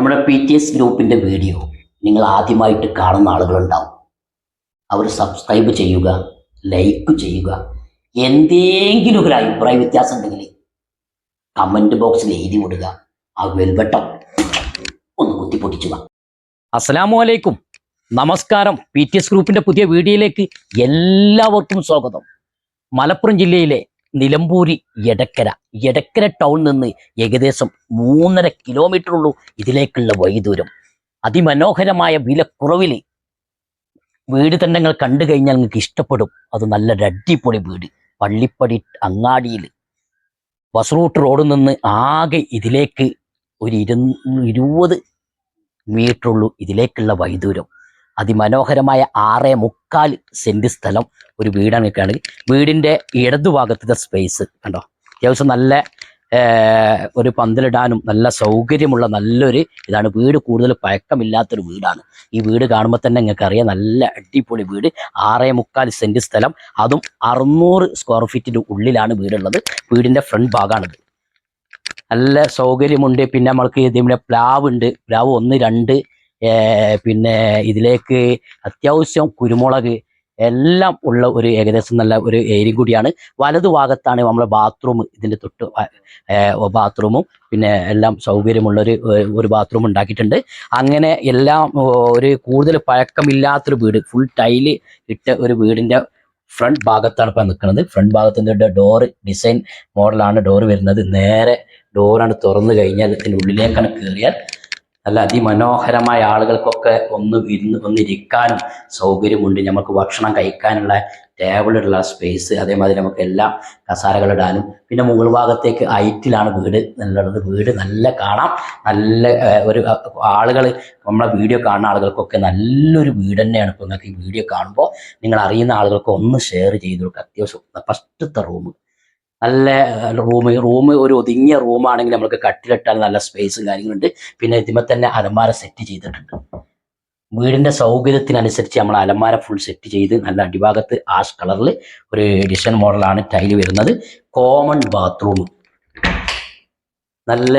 നമ്മുടെ P T S ഗ്രൂപ്പിന്റെ video നിങ്ങൾ ആദ്യമായിട്ട് കാണുന്ന ആളുകളുണ്ടാവും. അവർ സബ്സ്ക്രൈബ് ചെയ്യുക ലൈക്ക് ചെയ്യുക. എന്തെങ്കിലും ഒരു അഭിപ്രായ വ്യത്യാസം ഉണ്ടെങ്കിൽ കമന്റ് ബോക്സിൽ എഴുതി വിടുക. ആ വെൽവട്ടം ഒന്ന് കുത്തിപ്പൊട്ടിച്ചുക അസ്സലാമു അലൈക്കും. നമസ്കാരം. പി ടി എസ് ഗ്രൂപ്പിന്റെ പുതിയ വീഡിയോയിലേക്ക് എല്ലാവർക്കും സ്വാഗതം. മലപ്പുറം ജില്ലയിലെ നിലമ്പൂരി എടക്കര. എടക്കര ടൗൺ നിന്ന് ഏകദേശം മൂന്നര കിലോമീറ്റർ ഉള്ളൂ ഇതിലേക്കുള്ള വൈദൂരം അതിമനോഹരമായ വിലക്കുറവിൽ വീട് തന്നെ നിങ്ങൾ കണ്ടു കഴിഞ്ഞാൽ നിങ്ങൾക്ക് ഇഷ്ടപ്പെടും. അത് നല്ല അടിപൊളി വീട്. പള്ളിപ്പടി അങ്ങാടിയിൽ ബസ് റൂട്ട് റോഡിൽ നിന്ന് ആകെ ഇതിലേക്ക് ഒരു ഇരു ഇരുപത് മീറ്റർ ഉള്ളൂ ഇതിലേക്കുള്ള വൈദൂരം അതിമനോഹരമായ ആറേ മുക്കാൽ സെന്റ് സ്ഥലം ഒരു വീടാണ് നിൽക്കുകയാണെങ്കിൽ വീടിന്റെ ഇടതുഭാഗത്തെ സ്പേസ് കണ്ടോ? അത്യാവശ്യം നല്ല ഒരു പന്തലിടാനും നല്ല സൗകര്യമുള്ള നല്ലൊരു ഇതാണ്. വീട് കൂടുതൽ പഴക്കമില്ലാത്തൊരു വീടാണ്. ഈ വീട് കാണുമ്പോൾ തന്നെ നിങ്ങൾക്ക് അറിയാം നല്ല അടിപൊളി വീട്. ആറേ മുക്കാൽ സെന്റ് സ്ഥലം. അതും അറുന്നൂറ് സ്ക്വയർ ഫീറ്റിന്റെ ഉള്ളിലാണ് വീടുള്ളത്. വീടിന്റെ ഫ്രണ്ട് ഭാഗമാണിത്. നല്ല സൗകര്യമുണ്ട്. പിന്നെ നമ്മൾക്ക് ഇതേപോലെ പ്ലാവ് ഉണ്ട് പ്ലാവ് ഒന്ന് രണ്ട് പിന്നെ ഇതിലേക്ക് അത്യാവശ്യം കുരുമുളക് എല്ലാം ഉള്ള ഒരു ഏകദേശം നല്ല ഒരു ഏരിയ കൂടിയാണ്. വലതു ഭാഗത്താണ് നമ്മളെ ബാത്റൂം ഇതിന്റെ തൊട്ട് ബാത്റൂമും പിന്നെ എല്ലാം സൗകര്യമുള്ളൊരു ഒരു ബാത്റൂം ഉണ്ടാക്കിയിട്ടുണ്ട്. അങ്ങനെ എല്ലാം ഒരു കൂടുതൽ പഴക്കമില്ലാത്തൊരു വീട് ഫുൾ ടൈൽ ഇട്ട ഒരു വീടിന്റെ ഫ്രണ്ട് ഭാഗത്താണ് ഇപ്പം നിൽക്കുന്നത്. ഫ്രണ്ട് ഭാഗത്തിന്റെ ഡോറ് ഡിസൈൻ മോഡലാണ് ഡോറ് വരുന്നത്. നേരെ ഡോറാണ് തുറന്നു കഴിഞ്ഞാൽ ഇതിന്റെ ഉള്ളിലേക്കാണ് കയറിയാൽ നല്ല അതിമനോഹരമായ ആളുകൾക്കൊക്കെ ഒന്ന് ഇരുന്ന് ഒന്നിരിക്കാനും സൗകര്യമുണ്ട്. നമുക്ക് ഭക്ഷണം കഴിക്കാനുള്ള ടേബിളുള്ള സ്പേസ് അതേമാതിരി നമുക്ക് എല്ലാം കസാരകളിടാനും പിന്നെ മുകൾ ഭാഗത്തേക്ക് ഹൈറ്റിലാണ് വീട് നല്ലത് വീട് നല്ല കാണാം. നല്ല ഒരു ആളുകൾ നമ്മളെ വീഡിയോ കാണുന്ന ആളുകൾക്കൊക്കെ നല്ലൊരു വീട് തന്നെയാണ് ഇപ്പോൾ നിങ്ങൾക്ക് ഈ വീഡിയോ കാണുമ്പോൾ നിങ്ങൾ അറിയുന്ന ആളുകൾക്ക് ഒന്ന് ഷെയർ ചെയ്ത് കൊടുക്കുക. അത്യാവശ്യം ഫസ്റ്റത്തെ റൂം നല്ല റൂം റൂം ഒരു ഒതുങ്ങിയ റൂമാണെങ്കിൽ നമുക്ക് കട്ടിലിട്ടാൽ നല്ല സ്പേസും കാര്യങ്ങളുണ്ട്. പിന്നെ ഇതിമേ തന്നെ അലമാര സെറ്റ് ചെയ്തിട്ടുണ്ട്. വീടിന്റെ സൗകര്യത്തിനനുസരിച്ച് നമ്മൾ അലമാര ഫുൾ സെറ്റ് ചെയ്ത് നല്ല അടിഭാഗത്ത് ആഷ് കളറിൽ ഒരു എഡിഷൻ മോഡലാണ് ടൈൽ വരുന്നത്. കോമൺ ബാത്റൂം നല്ല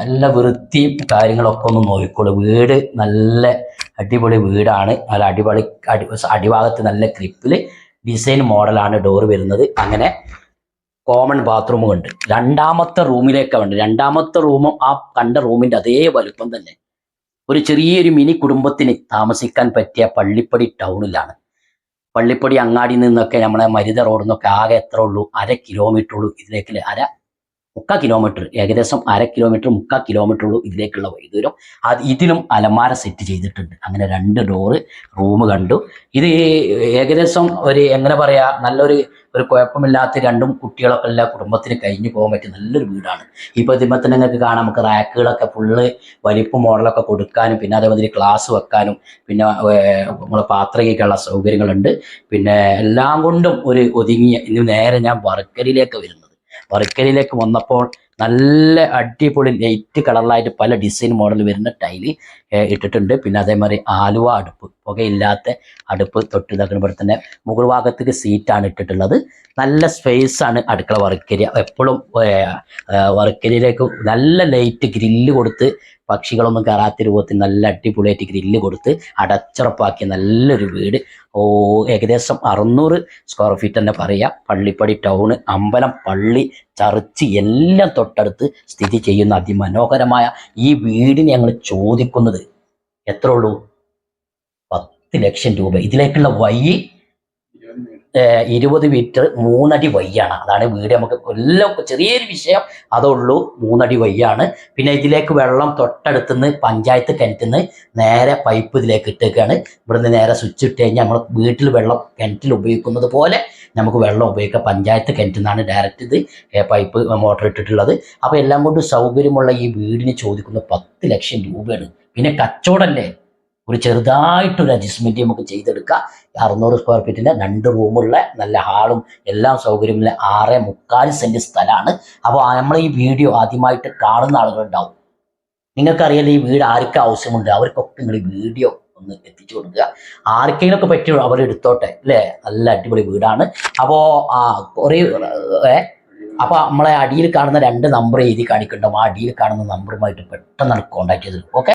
നല്ല വൃത്തിയും കാര്യങ്ങളൊക്കെ ഒന്ന് നോക്കിക്കോളൂ. വീട് നല്ല അടിപൊളി വീടാണ്. നല്ല അടിപൊളി അടി അടിഭാഗത്ത് നല്ല ക്രിപ്പിൽ ഡിസൈൻ മോഡലാണ് ഡോർ വരുന്നത്. അങ്ങനെ കോമൺ ബാത്റൂമും ഉണ്ട് രണ്ടാമത്തെ റൂമിലേക്ക് ഉണ്ട് രണ്ടാമത്തെ റൂമും ആ കണ്ട റൂമിന്റെ അതേ വലുപ്പം തന്നെ. ഒരു ചെറിയൊരു മിനി കുടുംബത്തിന് താമസിക്കാൻ പറ്റിയ പള്ളിപ്പടി ടൗണിലാണ് പള്ളിപ്പടി അങ്ങാടി നിന്നൊക്കെ നമ്മളെ മരുത റോഡിൽ നിന്നൊക്കെ ആകെ എത്ര ഉള്ളൂ? അര കിലോമീറ്റർ ഉള്ളൂ. ഇതിലേക്ക് അര മുക്കാൽ കിലോമീറ്റർ ഏകദേശം അര കിലോമീറ്റർ മുക്കാൽ കിലോമീറ്റർ ഉള്ളൂ ഇതിലേക്കുള്ള വൈദൂരം അത് ഇതിലും അലമാര സെറ്റ് ചെയ്തിട്ടുണ്ട്. അങ്ങനെ രണ്ട് ഡോറ് റൂം കണ്ടു. ഇത് ഏകദേശം ഒരു എങ്ങനെ പറയാ നല്ലൊരു ഒരു കുഴപ്പമില്ലാത്ത രണ്ടും കുട്ടികളൊക്കെ എല്ലാ കുടുംബത്തിന് കഴിഞ്ഞു പോകാൻ പറ്റിയ നല്ലൊരു വീടാണ്. ഇപ്പോൾ ഇതിമ്പോൾ തന്നെ നിങ്ങൾക്ക് കാണാം. നമുക്ക് റാക്കുകളൊക്കെ ഫുള്ള് വലിപ്പ് മോഡലൊക്കെ കൊടുക്കാനും പിന്നെ അതേമാതിരി ക്ലാസ് വെക്കാനും പിന്നെ നമ്മളെ പാത്രയ്ക്കുള്ള സൗകര്യങ്ങളുണ്ട്. പിന്നെ എല്ലാം കൊണ്ടും ഒരു ഒതുങ്ങിയ ഇനി നേരെ ഞാൻ വർക്കലിലേക്ക് വരുന്നത് വർക്കലിലേക്ക് വന്നപ്പോൾ നല്ല അടിപൊളി ലൈറ്റ് കളറിലായിട്ട് പല ഡിസൈൻ മോഡൽ വരുന്ന ടൈൽ ഇട്ടിട്ടുണ്ട്. പിന്നെ അതേമാതിരി ആലുവ അടുപ്പ് പുകയില്ലാത്ത അടുപ്പ് തൊട്ട് ഇതാക്കുമ്പോൾ തന്നെ മുകൾ ഭാഗത്തേക്ക് സീറ്റാണ് ഇട്ടിട്ടുള്ളത്. നല്ല സ്പേസ് ആണ് അടുക്കള വർക്കരിയ എപ്പോഴും വർക്കരിയിലേക്ക് നല്ല ലൈറ്റ് ഗ്രില്ല് കൊടുത്ത് പക്ഷികളൊന്നും കയറാത്ത രൂപത്തിൽ നല്ല അടിപൊളിയായിട്ട് ഗ്രില്ല് കൊടുത്ത് അടച്ചുറപ്പാക്കിയ നല്ലൊരു വീട്. ഓ ഏകദേശം അറുന്നൂറ് സ്ക്വയർ ഫീറ്റ് തന്നെ പറയാം. പള്ളിപ്പടി ടൗണ് അമ്പലം പള്ളി ചർച്ച് എല്ലാം തൊട്ടടുത്ത് സ്ഥിതി ചെയ്യുന്ന അതിമനോഹരമായ ഈ വീടിന് ഞങ്ങൾ ചോദിക്കുന്നത് എത്ര ഉള്ളൂ പത്ത് ലക്ഷം രൂപ. ഇതിലേക്കുള്ള വഴി ഇരുപത് മീറ്റർ മൂന്നടി വയ്യാണ്. അതാണ് വീട് നമുക്ക് എല്ലാം ചെറിയൊരു വിഷയം. അതേ ഉള്ളൂ മൂന്നടി വയ്യാണ്. പിന്നെ ഇതിലേക്ക് വെള്ളം തൊട്ടടുത്തുനിന്ന് പഞ്ചായത്ത് കിണറ്റിന്ന് നേരെ പൈപ്പ് ഇതിലേക്ക് ഇട്ടേക്കാണ്. ഇവിടുന്ന് നേരെ സ്വിച്ച് ഇട്ട് കഴിഞ്ഞാൽ നമ്മൾ വീട്ടിൽ വെള്ളം കിണറ്റിൽ ഉപയോഗിക്കുന്നത് പോലെ നമുക്ക് വെള്ളം ഉപയോഗിക്കാം. പഞ്ചായത്ത് കിണറ്റിൽ നിന്നാണ് ഡയറക്റ്റ് ഇത് പൈപ്പ് മോട്ടർ ഇട്ടിട്ടുള്ളത്. അപ്പോൾ എല്ലാം കൊണ്ടും സൗകര്യമുള്ള ഈ വീടിന് ചോദിക്കുന്ന പത്ത് ലക്ഷം രൂപയാണ്. പിന്നെ കച്ചവടമല്ലേ ഒരു ചെറുതായിട്ടൊരു അഡ്ജസ്റ്റ്മെന്റ് നമുക്ക് ചെയ്തെടുക്കാം. അറുന്നൂറ് സ്ക്വയർ ഫീറ്റിന്റെ രണ്ട് റൂമുള്ള നല്ല ഹാളും എല്ലാം സൗകര്യമുള്ള ആറ് മുക്കാൽ സെന്റ് സ്ഥലമാണ്. അപ്പോൾ നമ്മൾ ഈ വീഡിയോ ആദ്യമായിട്ട് കാണുന്ന ആളുകളുണ്ടാവും. നിങ്ങൾക്കറിയാലോ ഈ വീട് ആർക്ക് ആവശ്യമുണ്ട്? അവർക്കൊക്കെ നിങ്ങൾ ഈ വീഡിയോ ഒന്ന് എത്തിച്ചു കൊടുക്കുക. ആർക്കെങ്കിലും ഒക്കെ പറ്റുമോ? അവർ എടുത്തോട്ടെ. അല്ലേ? നല്ല അടിപൊളി വീടാണ്. അപ്പോൾ ആ കുറേ അപ്പോൾ നമ്മളെ അടിയിൽ കാണുന്ന രണ്ട് നമ്പർ എഴുതി കാണിക്കണ്ടാവും. ആ അടിയിൽ കാണുന്ന നമ്പറുമായിട്ട് പെട്ടെന്ന് കോൺടാക്ട് ചെയ്തിട്ടുണ്ട് ഓക്കെ